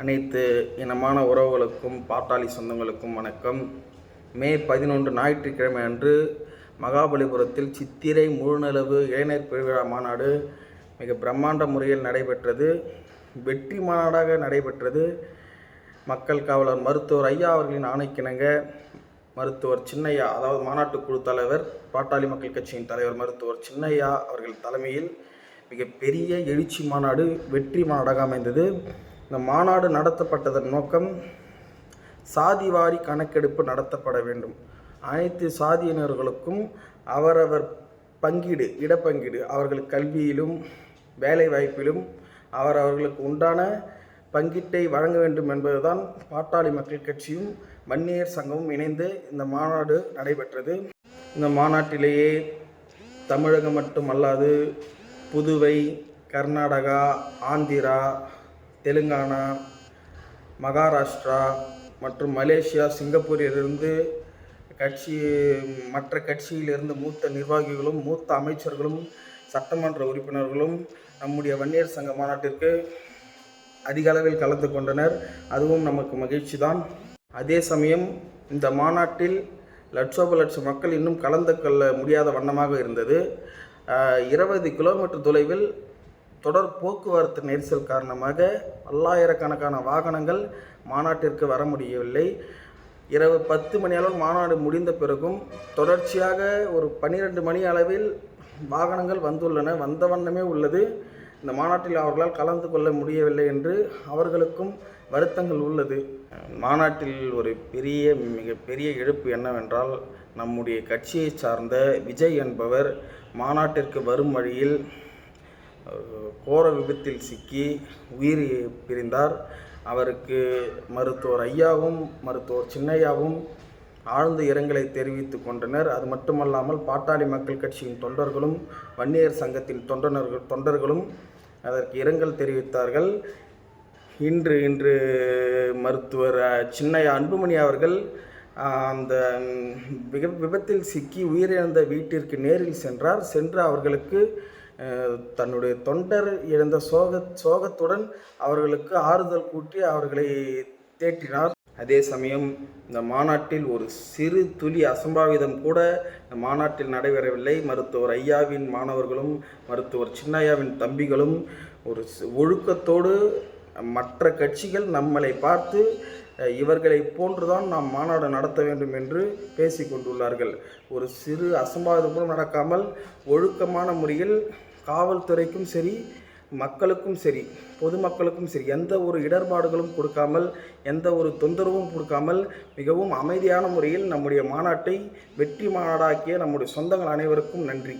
அனைத்து இனமான உறவுகளுக்கும் பாட்டாளி சொந்தங்களுக்கும் வணக்கம். மே பதினொன்று ஞாயிற்றுக்கிழமை அன்று மகாபலிபுரத்தில் சித்திரை முழுநிலவு இளைஞர் பெருவிழா மாநாடு மிக பிரம்மாண்ட முறையில் நடைபெற்றது. வெற்றி மாநாடாக நடைபெற்றது. மக்கள் காவலர் மருத்துவர் ஐயா அவர்களின் ஆணைக்கிணங்க மருத்துவர் சின்னையா அதாவது மாநாட்டு குழு தலைவர் பாட்டாளி மக்கள் கட்சியின் தலைவர் மருத்துவர் சின்னையா அவர்கள் தலைமையில் மிகப்பெரிய எழுச்சி மாநாடு வெற்றி மாநாடாக அமைந்தது. இந்த மாநாடு நடத்தப்பட்டதன் நோக்கம் சாதிவாரி கணக்கெடுப்பு நடத்தப்பட வேண்டும். அனைத்து சாதியினர்களுக்கும் அவரவர் பங்கீடு இடப்பங்கீடு அவர்கள் கல்வியிலும் வேலைவாய்ப்பிலும் அவரவர்களுக்கு உண்டான பங்கீட்டை வழங்க வேண்டும் என்பதுதான் பாட்டாளி மக்கள் கட்சியும் வன்னியர் சங்கமும் இணைந்து இந்த மாநாடு நடைபெற்றது. இந்த மாநாட்டிலேயே தமிழகம் மட்டுமல்லாது புதுவை கர்நாடகா ஆந்திரா தெலுங்கானா மகாராஷ்டிரா மற்றும் மலேசியா சிங்கப்பூரிலிருந்து கட்சி மற்ற கட்சியிலிருந்து மூத்த நிர்வாகிகளும் மூத்த அமைச்சர்களும் சட்டமன்ற உறுப்பினர்களும் நம்முடைய வன்னியர் சங்க மாநாட்டிற்கு அதிக அளவில் கலந்து கொண்டனர். அதுவும் நமக்கு மகிழ்ச்சி தான் அதே சமயம் இந்த மாநாட்டில் லட்சோப லட்சம் மக்கள் இன்னும் கலந்து கொள்ள முடியாத வண்ணமாக இருந்தது. இருபது கிலோமீட்டர் தொலைவில் தொடர் போக்குவரத்து நெரிசல் காரணமாக பல்லாயிரக்கணக்கான வாகனங்கள் மாநாட்டிற்கு வர முடியவில்லை. இரவு பத்து மணி அளவு மாநாடு முடிந்த பிறகும் தொடர்ச்சியாக ஒரு பன்னிரெண்டு மணி அளவில் வாகனங்கள் வந்துள்ளன. வந்த வண்ணமே உள்ளது. இந்த மாநாட்டில் அவர்களால் கலந்து கொள்ள முடியவில்லை என்று அவர்களுக்கும் வருத்தங்கள் உள்ளது. மாநாட்டில் ஒரு பெரிய மிகப்பெரிய இழப்பு என்னவென்றால் நம்முடைய கட்சியை சார்ந்த விஜய் என்பவர் மாநாட்டிற்கு வரும் வழியில் கோர விபத்தில் சிக்கி உயிர் பிரிந்தார். அவருக்கு மருத்துவர் ஐயாவும் மருத்துவர் சின்னையாவும் ஆழ்ந்த இரங்கலை தெரிவித்து கொண்டனர். அது மட்டுமல்லாமல் பாட்டாளி மக்கள் கட்சியின் தொண்டர்களும் வன்னியர் சங்கத்தின் தொண்டர்கள் தொண்டர்களும் அதற்கு இரங்கல் தெரிவித்தார்கள். இன்று இன்று மருத்துவர் சின்னையா அன்புமணி அவர்கள் அந்த விபத்தில் சிக்கி உயிரிழந்த வீட்டிற்கு நேரில் சென்றார். சென்று அவர்களுக்கு தன்னுடைய தொண்டர் இழந்த சோக சோகத்துடன் அவர்களுக்கு ஆறுதல் கூட்டி அவர்களை தேற்றினார். அதே சமயம் இந்த மாநாட்டில் ஒரு சிறு துளி அசம்பாவிதம் கூட இந்த மாநாட்டில் நடைபெறவில்லை. மருத்துவர் ஐயாவின் மாணவர்களும் மருத்துவர் சின்னையாவின் தம்பிகளும் ஒரு ஒழுக்கத்தோடு மற்ற கட்சிகள் நம்மளை பார்த்து இவர்களை போன்றுதான் நாம் மாநாடு நடத்த வேண்டும் என்று பேசி கொண்டுள்ளார்கள் ஒரு சிறு அசம்பாவிதம் கூட நடக்காமல் ஒழுக்கமான முறையில் காவல்துறைக்கும் சரி மக்களுக்கும் சரி பொதுமக்களுக்கும் சரி எந்த ஒரு இடர்பாடுகளும் கொடுக்காமல் எந்த ஒரு தொந்தரவும் கொடுக்காமல் மிகவும் அமைதியான முறையில் நம்முடைய மாநாட்டை வெற்றி மாநாடாக்கிய நம்முடைய சொந்தங்கள் அனைவருக்கும் நன்றி.